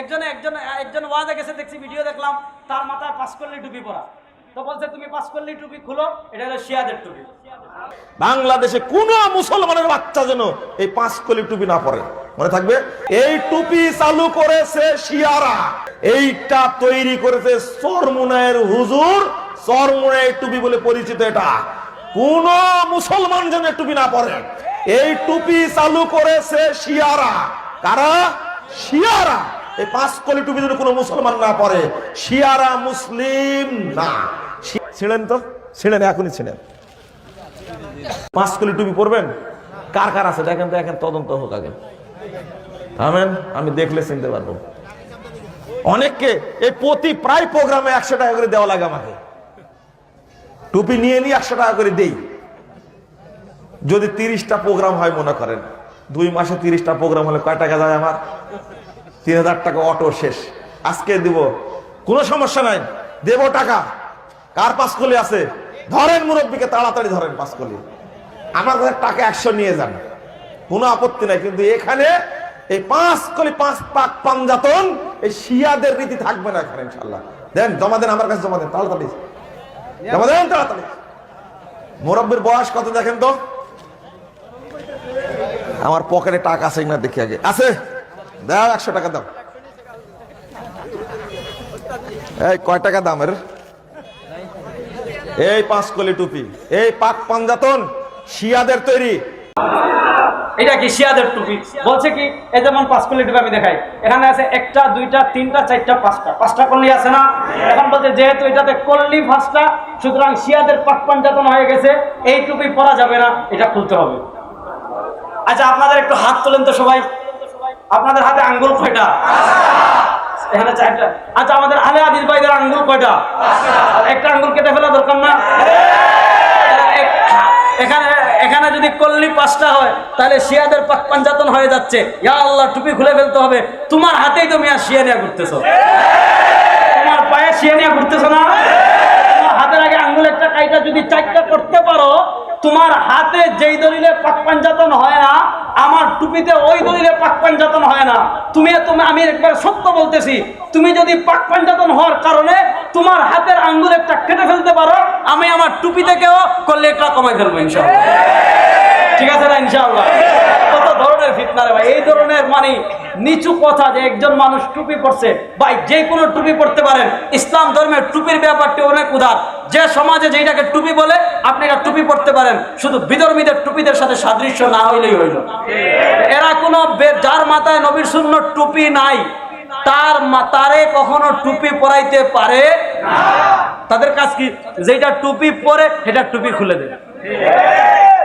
একজনে একজন একজন ওয়াদে গেছে, দেখছি ভিডিও দেখলাম, তার মাথায় পাঁচ করলি টুপি পরা। তো বলছে, তুমি পাঁচ করলি টুপি খুলো, এটা হলো শিয়াদের টুপি। বাংলাদেশে কোন মুসলমানের বাচ্চা যেন এই পাঁচ কলি টুপি না পরে। মনে থাকবে? এই টুপি চালু করেছে শিয়ারা। এইটা তৈরি করেছে সরমুনায়ের হুজুর। সরমুনায়ের টুপি বলে পরিচিত এটা। কোন মুসলমান যেন টুপি না পরে। এই টুপি চালু করেছে শিয়ারা। কারা? শিয়ারা। এই পাঁচ কলি টুপি যদি কোনো মুসলমান না পরে, শিয়ারা মুসলিম না। ছিঁড়েন তো? ছিঁড়েন এখনই ছিঁড়েন পাঁচ কলি টুপি পরবেন? কার কার আছে? দেখেন তো এখন তদন্ত হোক আগে। আমেন আমি দেখলে চিনতে পারব। অনেককে এই প্রতি প্রায় প্রোগ্রামে একশো টাকা করে দেওয়া লাগে আমাকে। টুপি নিয়ে নিয়ে একশো টাকা করে দেই। যদি তিরিশটা প্রোগ্রাম হয়, মনে করেন। দুই মাসে তিরিশটা প্রোগ্রাম হলে কয় টাকা যায় আমার? তিন হাজার টাকা অটো শেষ। আজকে দিব। কোনো সমস্যা নাই। দেব টাকা। কার পাঁচকলি আছে? ধরেন মুরব্বীকে তাড়াতাড়ি ধরেন পাঁচকলি। আমার কাছে টাকা একশো নিয়ে যান। কোনো আপত্তি নাই। কিন্তু এখানে এই পাঁচ কলি পাঁচ পাক পাঞ্জাতন, এই শিয়াদের রীতি থাকবে না এখানে ইনশাল্লাহ দেন, জমা দেন, আমার কাছে জমা দেন। তাড়াতাড়ি। জমা দেন, তাড়াতাড়ি। মুরব্বীর বয়স কত দেখেন তো? আমার পকেটে টাকা আছে না দেখি আগে। আছে? দাও, একশো টাকা দাও। এই, কয় টাকা দামের এই পাঁচ কলি টুপি, এই পাক পাঞ্জাতন, শিয়াদের তৈরি। এটা কি শিয়াদের টুপি? বলছে কি, এই যেমন পাঁচ কলি টুপি আমি দেখাই। এখানে আছে একটা, দুইটা, তিনটা, চারটা, পাঁচটা। পাঁচটা কল্লি আছে না? এখন বলছে, যেহেতু এটাতে কল্লি পাঁচটা, সুতরাং শিয়াদের পাক পাঞ্জাতন হয়ে গেছে, এই টুপি পরা যাবে না, এটা খুলতে হবে। আচ্ছা আপনাদের একটু হাত তোলেন তো সবাই। আপনাদের হাতে আঙ্গুল কয়টা? এখানে চারটা। আচ্ছা আমাদের আলে আদিস ভাইদের আঙ্গুল কয়টা? একটা আঙ্গুল কেটে ফেলা দরকার না? এখানে এখানে যদি কল্লি পাঁচটা হয়, তাহলে শিয়াদের পাক পাঞ্জাতন হয়ে যাচ্ছে। ইয়া আল্লাহ, টুপি খুলে ফেলতে হবে। তোমার হাতেই তুমি আর শিয়া নিয়ে ঘুরতেছো। তোমার পায়ে শিয়া নিয়ে ঘুরতেছো না? কাইটা যদি চারটা করতে পারো, তোমার হাতে যেই দলিলে পাক পাঞ্জাতন হয় না, আমার টুপিতে ওই দলিলে পাক পাঞ্জাতন হয় না। তুমি তুমি আমি একবার সত্য বলতেছি, তুমি যদি পাক পাঞ্জাতন হওয়ার কারণে তোমার হাতের আঙ্গুল একটা কেটে ফেলতে পারো, আমি আমার টুপি থেকেও করলে এটা কমাই ফেলব ইনশাল্লাহ ঠিক আছে না, ইনশাআল্লাহ? কত ধরনের ফিতনা রে ভাই? এই ধরনের মানে নিচু কথা যে একজন মানুষ টুপি পরছে, ভাই, যে কোনো টুপি পরতে পারেন। ইসলাম ধর্মের টুপির ব্যাপারটি অনেক উদার। যে সমাজে যেটাকে টুপি বলে, আপনি এটা টুপি পরতে পারেন। শুধু বিধর্মীদের টুপিদের সাথে সাদৃশ্য না হইলেই হইল। এরা কোনো যার মাথায় নবীর শূন্য টুপি নাই, তার তারে কখনো টুপি পরাইতে পারে তাদের কাজ কি? যেটা টুপি পরে, সেটা টুপি খুলে দেবে।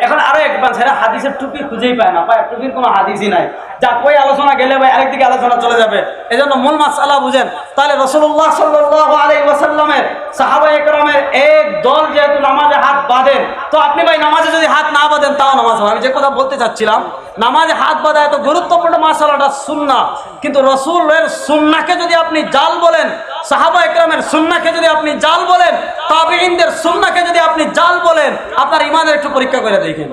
এখন আরও একবার সেটা হাদিসের টুপি খুঁজেই পায় না। পায় টুপির কোনো হাদিসই নাই। যা কই আলোচনা গেলে ভাই আরেকদিকে আলোচনা চলে যাবে। এজন্য মূল মাসালা বুঝেন। তাহলে রসুল্লাহ সাল্লাহ আলাই ওয়াসাল্লামের সাহাবা একরামের এক দল যেহেতু নামাজে হাত বাঁধেন, তো আপনি ভাই নামাজে যদি হাত না বাঁধেন, তাও নামাজ হবে আমি যে কথা বলতে চাচ্ছিলাম, নামাজে হাত বাঁধা এত গুরুত্বপূর্ণ মাসালাটা সুন্না কিন্তু রসুলের সুন্নাকে যদি আপনি জাল বলেন সাহাবা একরামের সুন্নাকে যদি আপনি জাল বলেন তাবিনদের সুন্নাকে যদি আপনি জাল বলেন, আপনার ইমানের একটু পরীক্ষা করে দেখেন।